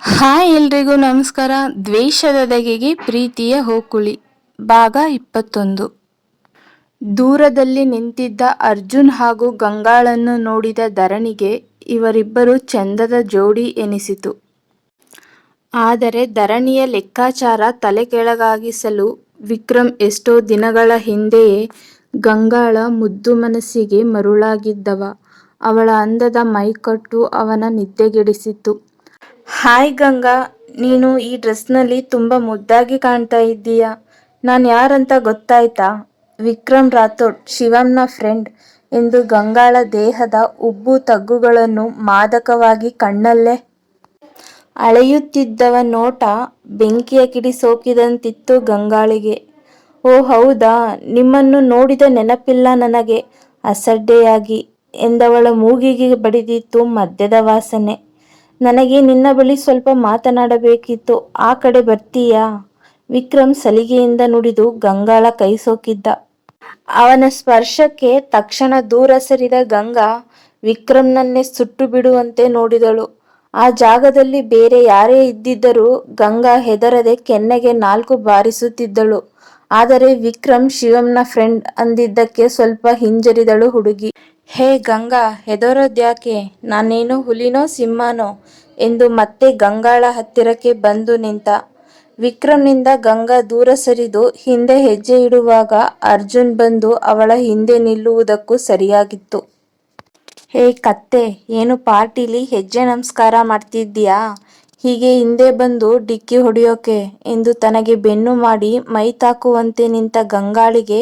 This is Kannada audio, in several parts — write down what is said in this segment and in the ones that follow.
ಹಾಯ್ ಎಲ್ರಿಗೂ ನಮಸ್ಕಾರ. ದ್ವೇಷದ ದಗೆಗೆ ಪ್ರೀತಿಯ ಹೋಕುಳಿ. ಭಾಗ ಇಪ್ಪತ್ತೊಂದು. ದೂರದಲ್ಲಿ ನಿಂತಿದ್ದ ಅರ್ಜುನ್ ಹಾಗೂ ಗಂಗಾಳನ್ನು ನೋಡಿದ ಧರಣಿಗೆ ಇವರಿಬ್ಬರು ಚಂದದ ಜೋಡಿ ಎನಿಸಿತು. ಆದರೆ ಧರಣಿಯ ಲೆಕ್ಕಾಚಾರ ತಲೆ ಕೆಳಗಾಗಿಸಲು ವಿಕ್ರಮ್ ಎಷ್ಟೋ ದಿನಗಳ ಹಿಂದೆಯೇ ಗಂಗಾಳ ಮುದ್ದು ಮನಸ್ಸಿಗೆ ಮರುಳಾಗಿದ್ದವ. ಅವಳ ಅಂದದ ಮೈಕಟ್ಟು ಅವನ ನಿದ್ದೆಗೆಡಿಸಿತು ಹಾಯ್ ಗಂಗಾ, ನೀನು ಈ ಡ್ರೆಸ್ನಲ್ಲಿ ತುಂಬ ಮುದ್ದಾಗಿ ಕಾಣ್ತಾ ಇದ್ದೀಯ? ನಾನು ಯಾರಂತ ಗೊತ್ತಾಯ್ತಾ? ವಿಕ್ರಮ್ ರಾಥೋಡ್ ಶಿವಂನ ಫ್ರೆಂಡ್ ಎಂದು ಗಂಗಾಳ ದೇಹದ ಉಬ್ಬು ತಗ್ಗುಗಳನ್ನು ಮಾದಕವಾಗಿ ಕಣ್ಣಲ್ಲೇ ಅಳೆಯುತ್ತಿದ್ದವ ನೋಟ ಬೆಂಕಿಯ ಕಿಡಿ ಸೋಕಿದಂತಿತ್ತು ಗಂಗಾಳಿಗೆ. ಓ ಹೌದಾ, ನಿಮ್ಮನ್ನು ನೋಡಿದ ನೆನಪಿಲ್ಲ ನನಗೆ. ಅಸಡ್ಡೆಯಾಗಿ ಎಂದವಳ ಮೂಗಿಗೆ ಬಡಿದಿತ್ತು ಮದ್ಯದ ವಾಸನೆ. ನನಗೆ ನಿನ್ನ ಬಳಿ ಸ್ವಲ್ಪ ಮಾತನಾಡಬೇಕಿತ್ತು. ಆ ಕಡೆ ಬರ್ತೀಯಾ? ವಿಕ್ರಮ್ ಸಲಿಗೆಯಿಂದ ನುಡಿದು ಗಂಗಾಳ ಕೈ ಸೋಕಿದ್ದ. ಅವನ ಸ್ಪರ್ಶಕ್ಕೆ ತಕ್ಷಣ ದೂರ ಸರಿದ ಗಂಗಾ ವಿಕ್ರಮ್ನನ್ನೇ ಸುಟ್ಟು ಬಿಡುವಂತೆ ನೋಡಿದಳು. ಆ ಜಾಗದಲ್ಲಿ ಬೇರೆ ಯಾರೇ ಇದ್ದಿದ್ದರೂ ಗಂಗಾ ಹೆದರದೆ ಕೆನ್ನೆಗೆ ನಾಲ್ಕು ಬಾರಿಸುತ್ತಿದ್ದಳು. ಆದರೆ ವಿಕ್ರಮ್ ಶಿವಂನ ಫ್ರೆಂಡ್ ಅಂದಿದ್ದಕ್ಕೆ ಸ್ವಲ್ಪ ಹಿಂಜರಿದಳು ಹುಡುಗಿ. ಹೇ ಗಂಗಾ, ಹೆದರೋದ್ಯಾಕೆ? ನಾನೇನು ಹುಲಿನೋ ಸಿಂಹನೋ? ಎಂದು ಮತ್ತೆ ಗಂಗಾಳ ಹತ್ತಿರಕ್ಕೆ ಬಂದು ನಿಂತ. ವಿಕ್ರಮ್ನಿಂದ ಗಂಗಾ ದೂರ ಸರಿದು ಹಿಂದೆ ಹೆಜ್ಜೆ ಇಡುವಾಗ ಅರ್ಜುನ್ ಬಂದು ಅವಳ ಹಿಂದೆ ನಿಲ್ಲುವುದಕ್ಕೂ ಸರಿಯಾಗಿತ್ತು. ಹೇ ಕತ್ತೆ, ಏನು ಪಾರ್ಟಿಲಿ ಹೆಜ್ಜೆ ನಮಸ್ಕಾರ ಮಾಡ್ತಿದ್ದೀಯಾ? ಹೀಗೆ ಹಿಂದೆ ಬಂದು ಡಿಕ್ಕಿ ಹೊಡೆಯೋಕೆ ಎಂದು ತನಗೆ ಬೆನ್ನು ಮಾಡಿ ಮೈ ತಾಕುವಂತೆ ನಿಂತ ಗಂಗಾಳಿಗೆ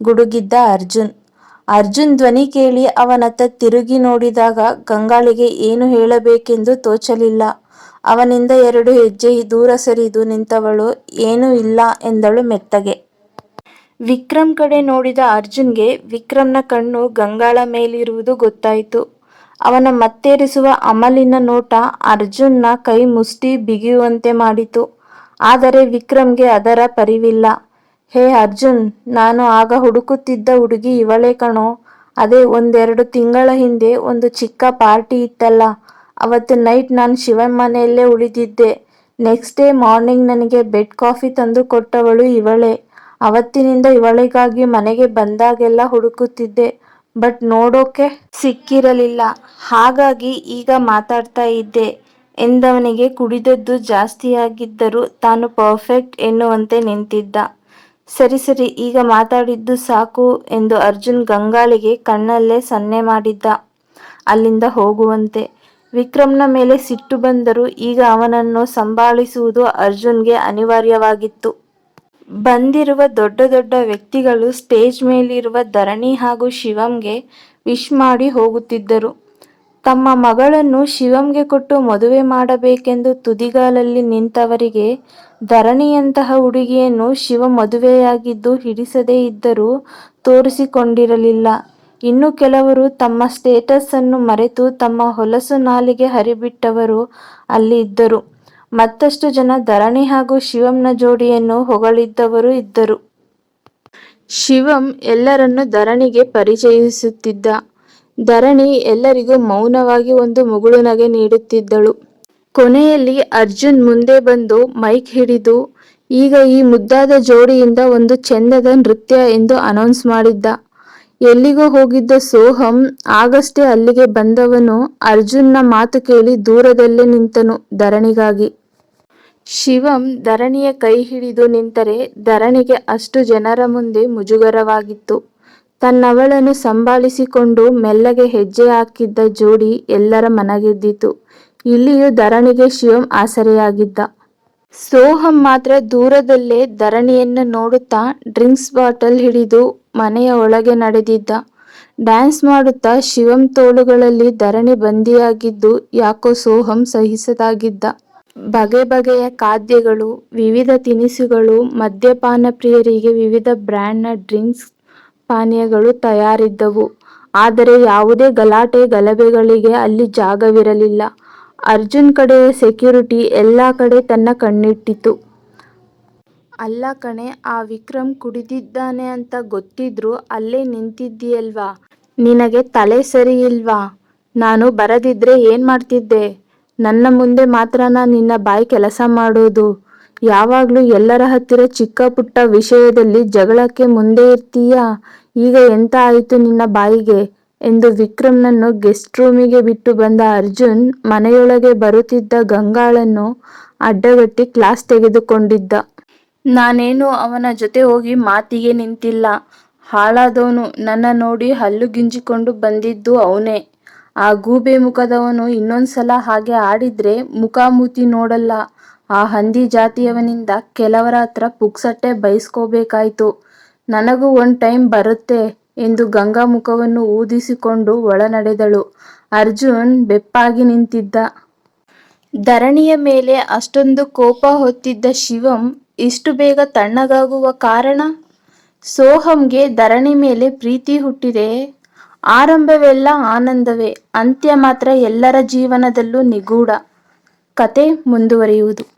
ಗುಡುಗಿದ್ದ ಅರ್ಜುನ್. ಅರ್ಜುನ್ ಧ್ವನಿ ಕೇಳಿ ಅವನತ್ತ ತಿರುಗಿ ನೋಡಿದಾಗ ಗಂಗಾಳಿಗೆ ಏನು ಹೇಳಬೇಕೆಂದು ತೋಚಲಿಲ್ಲ. ಅವನಿಂದ ಎರಡು ಹೆಜ್ಜೆ ದೂರ ಸರಿದು ನಿಂತವಳು, ಏನೂ ಇಲ್ಲ ಎಂದಳು ಮೆತ್ತಗೆ. ವಿಕ್ರಮ್ ಕಡೆ ನೋಡಿದ ಅರ್ಜುನ್ಗೆ ವಿಕ್ರಮ್ನ ಕಣ್ಣು ಗಂಗಾಳ ಮೇಲಿರುವುದು ಗೊತ್ತಾಯಿತು. ಅವನ ಮತ್ತೇರಿಸುವ ಅಮಲಿನ ನೋಟ ಅರ್ಜುನ್ನ ಕೈ ಮುಷ್ಟಿ ಬಿಗಿಯುವಂತೆ ಮಾಡಿತು. ಆದರೆ ವಿಕ್ರಮ್ಗೆ ಅದರ ಪರಿವಿಲ್ಲ. ಹೇ ಅರ್ಜುನ್, ನಾನು ಆಗ ಹುಡುಕುತ್ತಿದ್ದ ಹುಡುಗಿ ಇವಳೇ ಕಣೋ. ಅದೇ ಒಂದೆರಡು ತಿಂಗಳ ಹಿಂದೆ ಒಂದು ಚಿಕ್ಕ ಪಾರ್ಟಿ ಇತ್ತಲ್ಲ, ಅವತ್ತು ನೈಟ್ ನಾನು ಶಿವನ್ ಮನೆಯಲ್ಲೇ ಉಳಿದಿದ್ದೆ. ನೆಕ್ಸ್ಟ್ ಡೇ ಮಾರ್ನಿಂಗ್ ನನಗೆ ಬೆಡ್ ಕಾಫಿ ತಂದು ಕೊಟ್ಟವಳು ಇವಳೇ. ಅವತ್ತಿನಿಂದ ಇವಳಿಗಾಗಿ ಮನೆಗೆ ಬಂದಾಗೆಲ್ಲ ಹುಡುಕುತ್ತಿದ್ದೆ, ಬಟ್ ನೋಡೋಕೆ ಸಿಕ್ಕಿರಲಿಲ್ಲ. ಹಾಗಾಗಿ ಈಗ ಮಾತಾಡ್ತಾ ಇದ್ದೆ. ಎಂದವನಿಗೆ ಕುಡಿದದ್ದು ಜಾಸ್ತಿಯಾಗಿದ್ದರೂ ತಾನು ಪರ್ಫೆಕ್ಟ್ ಎನ್ನುವಂತೆ ನಿಂತಿದ್ದ. ಸರಿ ಸರಿ, ಈಗ ಮಾತಾಡಿದ್ದು ಸಾಕು ಎಂದು ಅರ್ಜುನ್ ಗಂಗಾಳಿಗೆ ಕಣ್ಣಲ್ಲೇ ಸನ್ನೆ ಮಾಡಿದ್ದ. ಅಲ್ಲಿಂದ ಹೋಗುವಂತೆ. ವಿಕ್ರಮ್ನ ಮೇಲೆ ಸಿಟ್ಟು ಬಂದರೂ ಈಗ ಅವನನ್ನು ಸಂಭಾಳಿಸುವುದು ಅರ್ಜುನ್ಗೆ ಅನಿವಾರ್ಯವಾಗಿತ್ತು. ಬಂದಿರುವ ದೊಡ್ಡ ದೊಡ್ಡ ವ್ಯಕ್ತಿಗಳು ಸ್ಟೇಜ್ ಮೇಲಿರುವ ಧರಣಿ ಹಾಗೂ ಶಿವಂಗೆ ವಿಶ್ ಮಾಡಿ ಹೋಗುತ್ತಿದ್ದರು. ತಮ್ಮ ಮಗಳನ್ನು ಶಿವಂಗೆ ಕೊಟ್ಟು ಮದುವೆ ಮಾಡಬೇಕೆಂದು ತುದಿಗಾಲಲ್ಲಿ ನಿಂತವರಿಗೆ ಧರಣಿಯಂತಹ ಹುಡುಗಿಯನ್ನು ಶಿವ ಮದುವೆಯಾಗಿದ್ದು ಹಿಡಿಸದೇ ಇದ್ದರೂ ತೋರಿಸಿಕೊಂಡಿರಲಿಲ್ಲ. ಇನ್ನು ಕೆಲವರು ತಮ್ಮ ಸ್ಟೇಟಸ್ ಅನ್ನು ಮರೆತು ತಮ್ಮ ಹೊಲಸು ನಾಲಿಗೆ ಹರಿಬಿಟ್ಟವರು ಅಲ್ಲಿ ಇದ್ದರು. ಮತ್ತಷ್ಟು ಜನ ಧರಣಿ ಹಾಗೂ ಶಿವಂನ ಜೋಡಿಯನ್ನು ಹೊಗಳಿದ್ದವರು ಇದ್ದರು. ಶಿವಂ ಎಲ್ಲರನ್ನು ಧರಣಿಗೆ ಪರಿಚಯಿಸುತ್ತಿದ್ದ. ಧರಣಿ ಎಲ್ಲರಿಗೂ ಮೌನವಾಗಿ ಒಂದು ಮುಗುಳು ನಗೆ ನೀಡುತ್ತಿದ್ದಳು. ಕೊನೆಯಲ್ಲಿ ಅರ್ಜುನ್ ಮುಂದೆ ಬಂದು ಮೈಕ್ ಹಿಡಿದು, ಈಗ ಈ ಮುದ್ದಾದ ಜೋಡಿಯಿಂದ ಒಂದು ಚೆಂದದ ನೃತ್ಯ ಎಂದು ಅನೌನ್ಸ್ ಮಾಡಿದ್ದ. ಎಲ್ಲಿಗೋ ಹೋಗಿದ್ದ ಸೋಹಂ, ಆಗಷ್ಟೇ ಅಲ್ಲಿಗೆ ಬಂದವನು, ಅರ್ಜುನ್ನ ಮಾತು ಕೇಳಿ ದೂರದಲ್ಲೇ ನಿಂತನು ಧರಣಿಗಾಗಿ. ಶಿವಂ ಧರಣಿಯ ಕೈ ಹಿಡಿದು ನಿಂತರೆ ಧರಣಿಗೆ ಅಷ್ಟು ಜನರ ಮುಂದೆ ಮುಜುಗರವಾಗಿತ್ತು. ತನ್ನವಳನ್ನು ಸಂಭಾಳಿಸಿಕೊಂಡು ಮೆಲ್ಲಗೆ ಹೆಜ್ಜೆ ಹಾಕಿದ್ದ ಜೋಡಿ ಎಲ್ಲರ ಮನಗೆದ್ದಿತು. ಇಲ್ಲಿಯೂ ಧರಣಿಗೆ ಶಿವಂ ಆಸರೆಯಾಗಿದ್ದ. ಸೋಹಂ ಮಾತ್ರ ದೂರದಲ್ಲೇ ಧರಣಿಯನ್ನು ನೋಡುತ್ತಾ ಡ್ರಿಂಕ್ಸ್ ಬಾಟಲ್ ಹಿಡಿದು ಮನೆಯ ಒಳಗೆ ನಡೆದಿದ್ದ. ಡ್ಯಾನ್ಸ್ ಮಾಡುತ್ತಾ ಶಿವಂ ತೋಳುಗಳಲ್ಲಿ ಧರಣಿ ಬಂದಿಯಾಗಿದ್ದು ಯಾಕೋ ಸೋಹಂ ಸಹಿಸದಾಗಿದ್ದ. ಬಗೆ ಬಗೆಯ ಖಾದ್ಯಗಳು, ವಿವಿಧ ತಿನಿಸುಗಳು, ಮದ್ಯಪಾನ ಪ್ರಿಯರಿಗೆ ವಿವಿಧ ಬ್ರ್ಯಾಂಡ್ನ ಡ್ರಿಂಕ್ಸ್ ಪಾನೀಯಗಳು ತಯಾರಿದ್ದವು. ಆದರೆ ಯಾವುದೇ ಗಲಾಟೆ ಗಲಭೆಗಳಿಗೆ ಅಲ್ಲಿ ಜಾಗವಿರಲಿಲ್ಲ. ಅರ್ಜುನ್ ಕಡೆಯ ಸೆಕ್ಯೂರಿಟಿ ಎಲ್ಲ ಕಡೆ ತನ್ನ ಕಣ್ಣಿಟ್ಟಿತು. ಅಲ್ಲ ಕಣೆ, ಆ ವಿಕ್ರಮ್ ಕುಡಿದಿದ್ದಾನೆ ಅಂತ ಗೊತ್ತಿದ್ರೂ ಅಲ್ಲೇ ನಿಂತಿದ್ದೀಯಲ್ವಾ? ನಿನಗೆ ತಲೆ ಸರಿ ಇಲ್ವಾ ನಾನು ಬರದಿದ್ರೆ ಏನ್ ಮಾಡ್ತಿದ್ದೆ? ನನ್ನ ಮುಂದೆ ಮಾತ್ರನಾ ನಿನ್ನ ಬಾಯಿ ಕೆಲಸ ಮಾಡೋದು. ಯಾವಾಗ್ಲೂ ಎಲ್ಲರ ಹತ್ತಿರ ಚಿಕ್ಕ ಪುಟ್ಟ ವಿಷಯದಲ್ಲಿ ಜಗಳಕ್ಕೆ ಮುಂದೆ ಇರ್ತೀಯಾ? ಈಗ ಎಂತ ಆಯಿತು ನಿನ್ನ ಬಾಯಿಗೆ? ಎಂದು ವಿಕ್ರಮ್ನನ್ನು ಗೆಸ್ಟ್ ರೂಮಿಗೆ ಬಿಟ್ಟು ಬಂದ ಅರ್ಜುನ್ ಮನೆಯೊಳಗೆ ಬರುತ್ತಿದ್ದ ಗಂಗಾಳನ್ನು ಅಡ್ಡಗಟ್ಟಿ ಕ್ಲಾಸ್ ತೆಗೆದುಕೊಂಡಿದ್ದ. ನಾನೇನು ಅವನ ಜೊತೆ ಹೋಗಿ ಮಾತಿಗೆ ನಿಂತಿಲ್ಲ. ಹಾಳಾದವನು ನನ್ನ ನೋಡಿ ಹಲ್ಲು ಗಿಂಜಿಕೊಂಡು ಬಂದಿದ್ದು ಅವನೇ. ಆ ಗೂಬೆ ಮುಖದವನು ಇನ್ನೊಂದ್ಸಲ ಹಾಗೆ ಆಡಿದ್ರೆ ಮುಖಾಮುಖಿ ನೋಡಲ್ಲ. ಆ ಹಂದಿ ಜಾತಿಯವನಿಂದ ಕೆಲವರ ಹತ್ರ ಪುಕ್ಸಟ್ಟೆ ಬೈಸ್ಕೋಬೇಕಾಯ್ತು. ನನಗೂ ಒಂದ್ ಟೈಮ್ ಬರುತ್ತೆ ಎಂದು ಗಂಗಾ ಮುಖವನ್ನು ಊದಿಸಿಕೊಂಡು ಒಳನಡೆದಳು. ಅರ್ಜುನ್ ಬೆಪ್ಪಾಗಿ ನಿಂತಿದ್ದ. ಧರಣಿಯ ಮೇಲೆ ಅಷ್ಟೊಂದು ಕೋಪ ಹೊತ್ತಿದ್ದ ಶಿವಂ ಇಷ್ಟು ಬೇಗ ತಣ್ಣಗಾಗುವ ಕಾರಣ? ಸೋಹಂಗೆ ಧರಣಿ ಮೇಲೆ ಪ್ರೀತಿ ಹುಟ್ಟಿದೆ. ಆರಂಭವೆಲ್ಲ ಆನಂದವೇ, ಅಂತ್ಯ ಮಾತ್ರ ಎಲ್ಲರ ಜೀವನದಲ್ಲೂ ನಿಗೂಢ. ಕತೆ ಮುಂದುವರಿಯುವುದು.